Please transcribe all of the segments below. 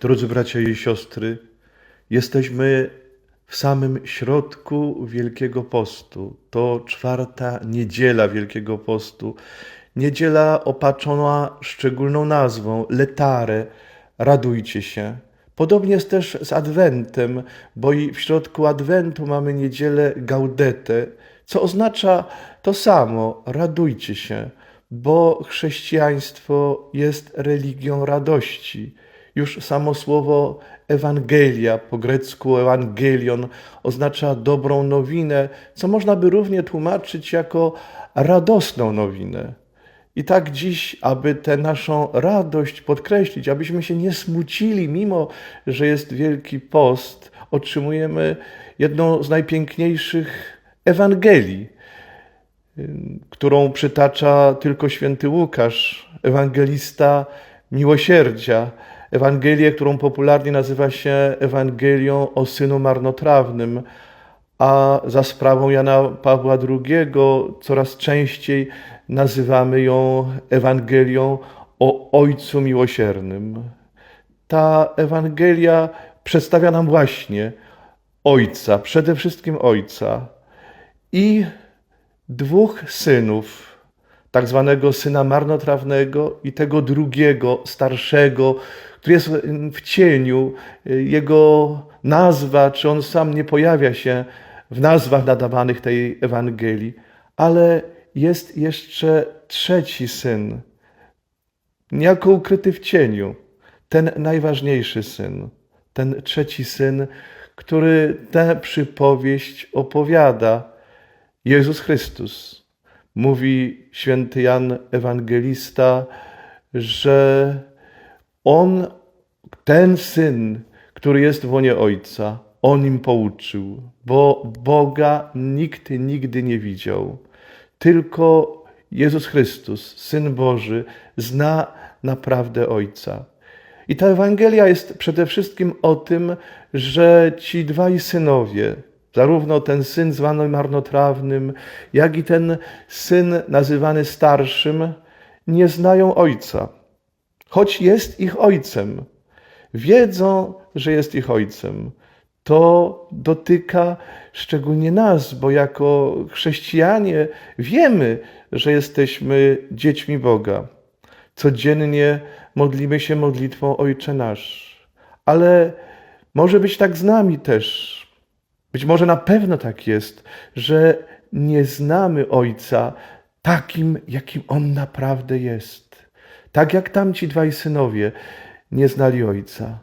Drodzy bracia i siostry, jesteśmy w samym środku Wielkiego Postu. To czwarta niedziela Wielkiego Postu. Niedziela opatrzona szczególną nazwą Letare. Radujcie się. Podobnie jest też z Adwentem, bo i w środku Adwentu mamy niedzielę Gaudete, co oznacza to samo radujcie się, bo chrześcijaństwo jest religią radości. Już samo słowo Ewangelia, po grecku Ewangelion, oznacza dobrą nowinę, co można by równie tłumaczyć jako radosną nowinę. I tak dziś, aby tę naszą radość podkreślić, abyśmy się nie smucili, mimo że jest Wielki Post, otrzymujemy jedną z najpiękniejszych Ewangelii, którą przytacza tylko święty Łukasz, ewangelista miłosierdzia. Ewangelię, którą popularnie nazywa się Ewangelią o synu marnotrawnym, a za sprawą Jana Pawła II coraz częściej nazywamy ją Ewangelią o Ojcu Miłosiernym. Ta Ewangelia przedstawia nam właśnie Ojca, przede wszystkim Ojca i dwóch synów, tak zwanego syna marnotrawnego i tego drugiego, starszego, który jest w cieniu. Jego nazwa, czy on sam nie pojawia się w nazwach nadawanych tej Ewangelii, ale jest jeszcze trzeci syn, niejako ukryty w cieniu, ten najważniejszy syn, ten trzeci syn, który tę przypowieść opowiada. Jezus Chrystus. Mówi święty Jan Ewangelista, że on, ten syn, który jest w łonie Ojca, on im pouczył, bo Boga nikt nigdy nie widział. Tylko Jezus Chrystus, Syn Boży, zna naprawdę Ojca. I ta Ewangelia jest przede wszystkim o tym, że ci dwaj synowie, zarówno ten syn zwany marnotrawnym, jak i ten syn nazywany starszym, nie znają Ojca, choć jest ich Ojcem. Wiedzą, że jest ich Ojcem. To dotyka szczególnie nas, bo jako chrześcijanie wiemy, że jesteśmy dziećmi Boga. Codziennie modlimy się modlitwą Ojcze Nasz. Ale może być tak z nami też. Być może na pewno tak jest, że nie znamy Ojca takim, jakim On naprawdę jest. Tak jak tamci dwaj synowie nie znali Ojca.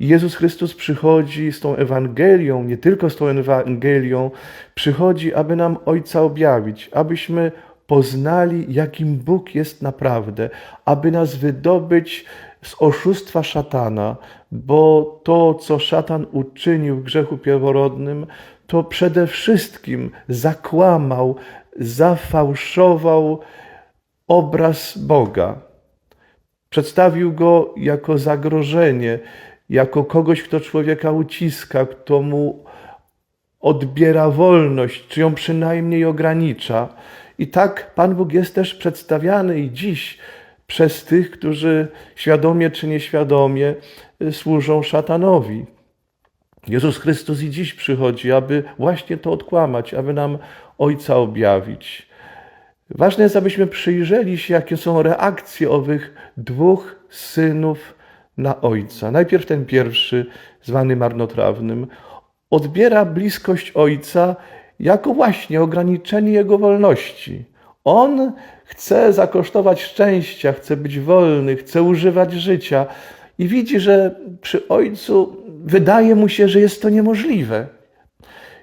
Jezus Chrystus przychodzi z tą Ewangelią, nie tylko z tą Ewangelią, przychodzi, aby nam Ojca objawić, abyśmy poznali, jakim Bóg jest naprawdę, aby nas wydobyć z oszustwa szatana, bo to, co szatan uczynił w grzechu pierworodnym, to przede wszystkim zakłamał, zafałszował obraz Boga. Przedstawił go jako zagrożenie, jako kogoś, kto człowieka uciska, kto mu odbiera wolność, czy ją przynajmniej ogranicza. I tak Pan Bóg jest też przedstawiany i dziś przez tych, którzy świadomie czy nieświadomie y, służą szatanowi. Jezus Chrystus i dziś przychodzi, aby właśnie to odkłamać, aby nam Ojca objawić. Ważne jest, abyśmy przyjrzeli się, jakie są reakcje owych dwóch synów na Ojca. Najpierw ten pierwszy, zwany marnotrawnym, odbiera bliskość Ojca jako właśnie ograniczenie jego wolności. On chce zakosztować szczęścia, chce być wolny, chce używać życia i widzi, że przy Ojcu wydaje mu się, że jest to niemożliwe.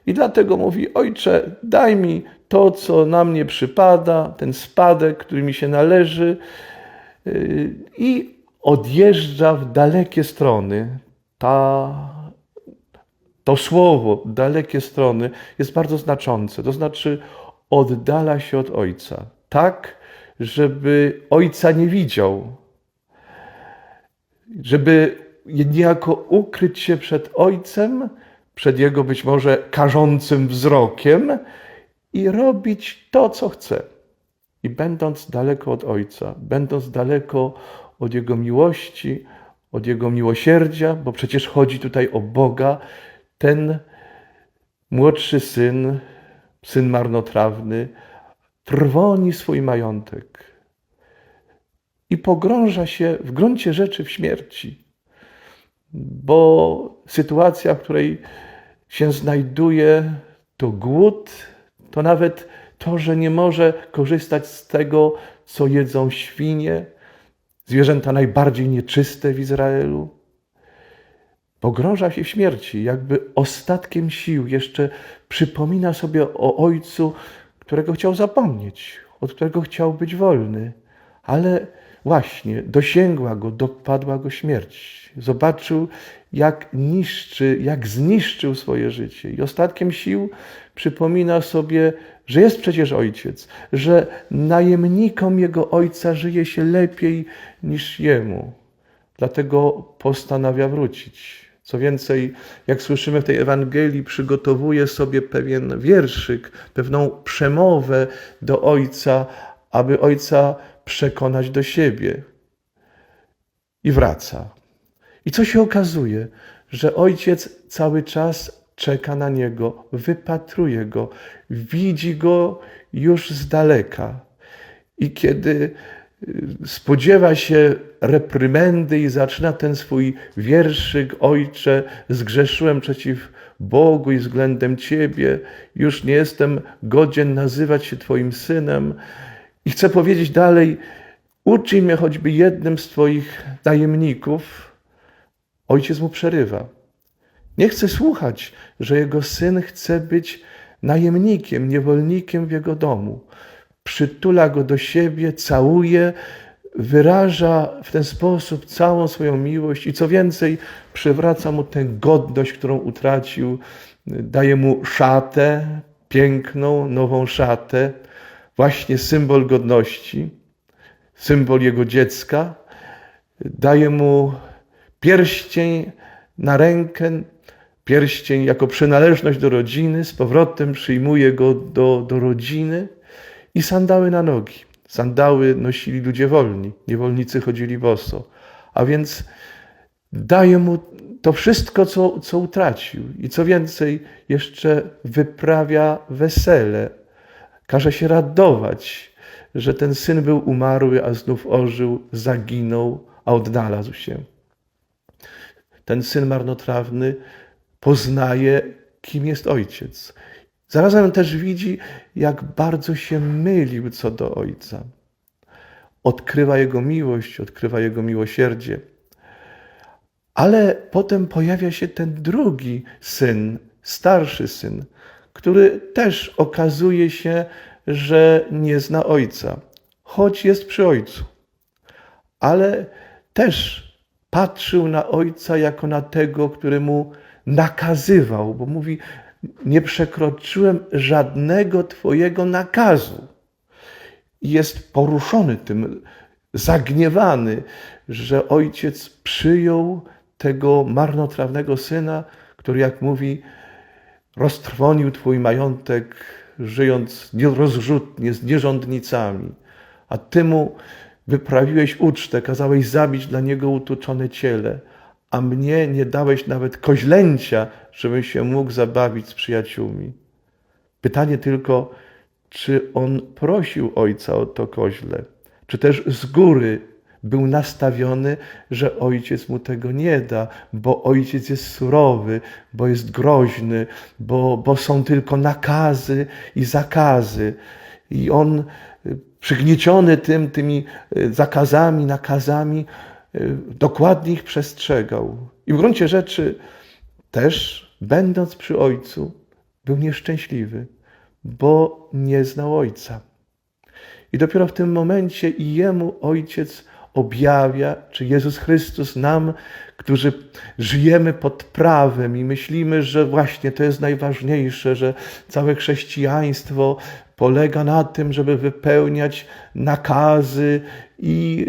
I dlatego mówi: Ojcze, daj mi to, co na mnie przypada, ten spadek, który mi się należy, yy, i odjeżdża w dalekie strony. Ta, to słowo, dalekie strony, jest bardzo znaczące. To znaczy, oddala się od Ojca, tak, żeby Ojca nie widział, żeby niejako ukryć się przed Ojcem, przed Jego być może karzącym wzrokiem i robić to, co chce. I będąc daleko od Ojca, będąc daleko od Jego miłości, od Jego miłosierdzia, bo przecież chodzi tutaj o Boga, ten młodszy syn, syn marnotrawny, trwoni swój majątek i pogrąża się w gruncie rzeczy w śmierci, bo sytuacja, w której się znajduje, to głód, to nawet to, że nie może korzystać z tego, co jedzą świnie, zwierzęta najbardziej nieczyste w Izraelu. Pogrąża się w śmierci, jakby ostatkiem sił jeszcze przypomina sobie o ojcu, którego chciał zapomnieć, od którego chciał być wolny, ale właśnie dosięgła go, dopadła go śmierć. Zobaczył, jak niszczy, jak zniszczył swoje życie. I ostatkiem sił przypomina sobie, że jest przecież ojciec, że najemnikom jego ojca żyje się lepiej niż jemu. Dlatego postanawia wrócić. Co więcej, jak słyszymy w tej Ewangelii, przygotowuje sobie pewien wierszyk, pewną przemowę do ojca, aby ojca przekonać do siebie. I wraca. I co się okazuje? Że ojciec cały czas czeka na niego, wypatruje go, widzi go już z daleka. I kiedy spodziewa się reprymendy i zaczyna ten swój wierszyk: Ojcze, zgrzeszyłem przeciw Bogu i względem Ciebie, już nie jestem godzien nazywać się Twoim synem. I chcę powiedzieć dalej: Uczyj mnie choćby jednym z Twoich tajemników. Ojciec mu przerywa. Nie chce słuchać, że jego syn chce być najemnikiem, niewolnikiem w jego domu. Przytula go do siebie, całuje, wyraża w ten sposób całą swoją miłość i co więcej, przywraca mu tę godność, którą utracił, daje mu szatę, piękną, nową szatę, właśnie symbol godności, symbol jego dziecka, daje mu pierścień na rękę, pierścień jako przynależność do rodziny, z powrotem przyjmuje go do, do rodziny i sandały na nogi. Sandały nosili ludzie wolni, niewolnicy chodzili boso. A więc daje mu to wszystko, co, co utracił. I co więcej, jeszcze wyprawia wesele. Każe się radować, że ten syn był umarły, a znów ożył, zaginął, a odnalazł się. Ten syn marnotrawny poznaje, kim jest ojciec. Zarazem też widzi, jak bardzo się mylił co do ojca. Odkrywa jego miłość, odkrywa jego miłosierdzie. Ale potem pojawia się ten drugi syn, starszy syn, który też okazuje się, że nie zna ojca, choć jest przy ojcu. Ale też patrzył na ojca jako na tego, który mu nakazywał, bo mówi: Nie przekroczyłem żadnego Twojego nakazu. Jest poruszony tym, zagniewany, że ojciec przyjął tego marnotrawnego syna, który, jak mówi, roztrwonił Twój majątek, żyjąc nierozrzutnie z nierządnicami, a Ty mu wyprawiłeś ucztę, kazałeś zabić dla niego utuczone ciele a mnie nie dałeś nawet koźlęcia, żebym się mógł zabawić z przyjaciółmi. Pytanie tylko, czy on prosił ojca o to koźle, czy też z góry był nastawiony, że ojciec mu tego nie da, bo ojciec jest surowy, bo jest groźny, bo, bo są tylko nakazy i zakazy. I on przygnieciony tym, tymi zakazami, nakazami, dokładnie ich przestrzegał. I w gruncie rzeczy też, będąc przy ojcu, był nieszczęśliwy, bo nie znał ojca. I dopiero w tym momencie i jemu ojciec objawia, czy Jezus Chrystus nam, którzy żyjemy pod prawem i myślimy, że właśnie to jest najważniejsze, że całe chrześcijaństwo polega na tym, żeby wypełniać nakazy i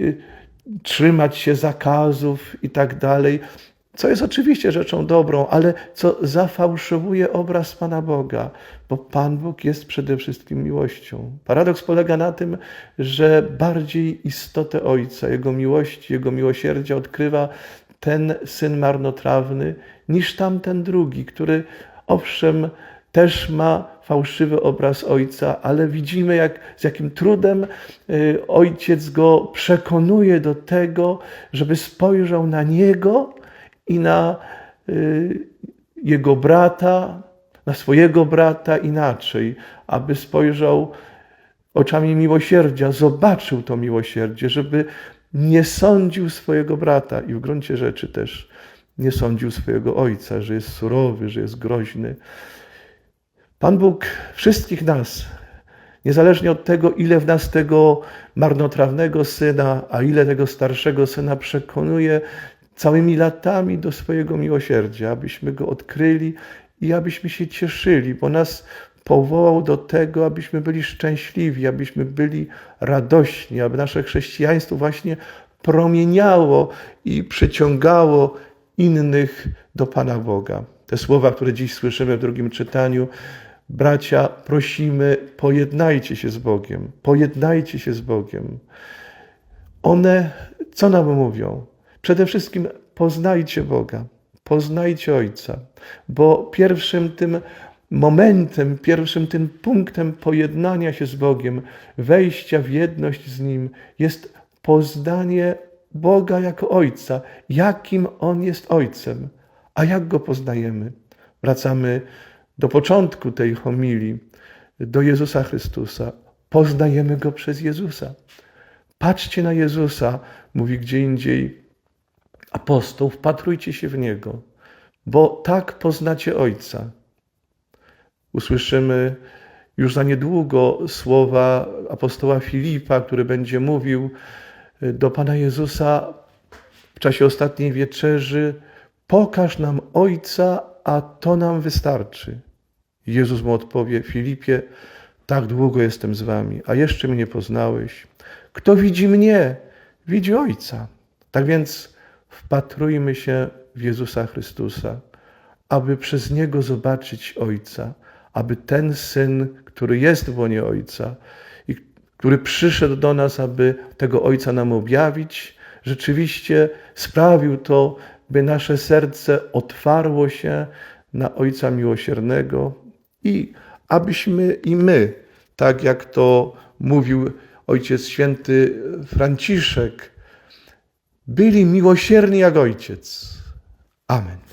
trzymać się zakazów i tak dalej, co jest oczywiście rzeczą dobrą, ale co zafałszowuje obraz Pana Boga, bo Pan Bóg jest przede wszystkim miłością. Paradoks polega na tym, że bardziej istotę Ojca, Jego miłości, Jego miłosierdzia odkrywa ten syn marnotrawny niż tamten drugi, który owszem też ma fałszywy obraz ojca, ale widzimy, jak, z jakim trudem y, ojciec go przekonuje do tego, żeby spojrzał na niego i na y, jego brata, na swojego brata inaczej, aby spojrzał oczami miłosierdzia, zobaczył to miłosierdzie, żeby nie sądził swojego brata i w gruncie rzeczy też nie sądził swojego ojca, że jest surowy, że jest groźny. Pan Bóg wszystkich nas, niezależnie od tego, ile w nas tego marnotrawnego syna, a ile tego starszego syna przekonuje całymi latami do swojego miłosierdzia, abyśmy go odkryli i abyśmy się cieszyli, bo nas powołał do tego, abyśmy byli szczęśliwi, abyśmy byli radośni, aby nasze chrześcijaństwo właśnie promieniało i przyciągało innych do Pana Boga. Te słowa, które dziś słyszymy w drugim czytaniu, bracia, prosimy, pojednajcie się z Bogiem, pojednajcie się z Bogiem. One co nam mówią? Przede wszystkim poznajcie Boga, poznajcie Ojca, bo pierwszym tym momentem, pierwszym tym punktem pojednania się z Bogiem, wejścia w jedność z Nim jest poznanie Boga jako Ojca, jakim On jest Ojcem. A jak Go poznajemy? Wracamy do początku tej homilii, do Jezusa Chrystusa. Poznajemy Go przez Jezusa. Patrzcie na Jezusa, mówi gdzie indziej apostoł, wpatrujcie się w Niego, bo tak poznacie Ojca. Usłyszymy już za niedługo słowa apostoła Filipa, który będzie mówił do Pana Jezusa w czasie ostatniej wieczerzy: Pokaż nam Ojca, a to nam wystarczy. Jezus mu odpowie: Filipie, tak długo jestem z wami, a jeszcze mnie nie poznałeś. Kto widzi mnie, widzi Ojca. Tak więc wpatrujmy się w Jezusa Chrystusa, aby przez Niego zobaczyć Ojca, aby ten Syn, który jest w łonie Ojca i który przyszedł do nas, aby tego Ojca nam objawić, rzeczywiście sprawił to, by nasze serce otwarło się na Ojca Miłosiernego i abyśmy i my, tak jak to mówił Ojciec Święty Franciszek, byli miłosierni jak Ojciec. Amen.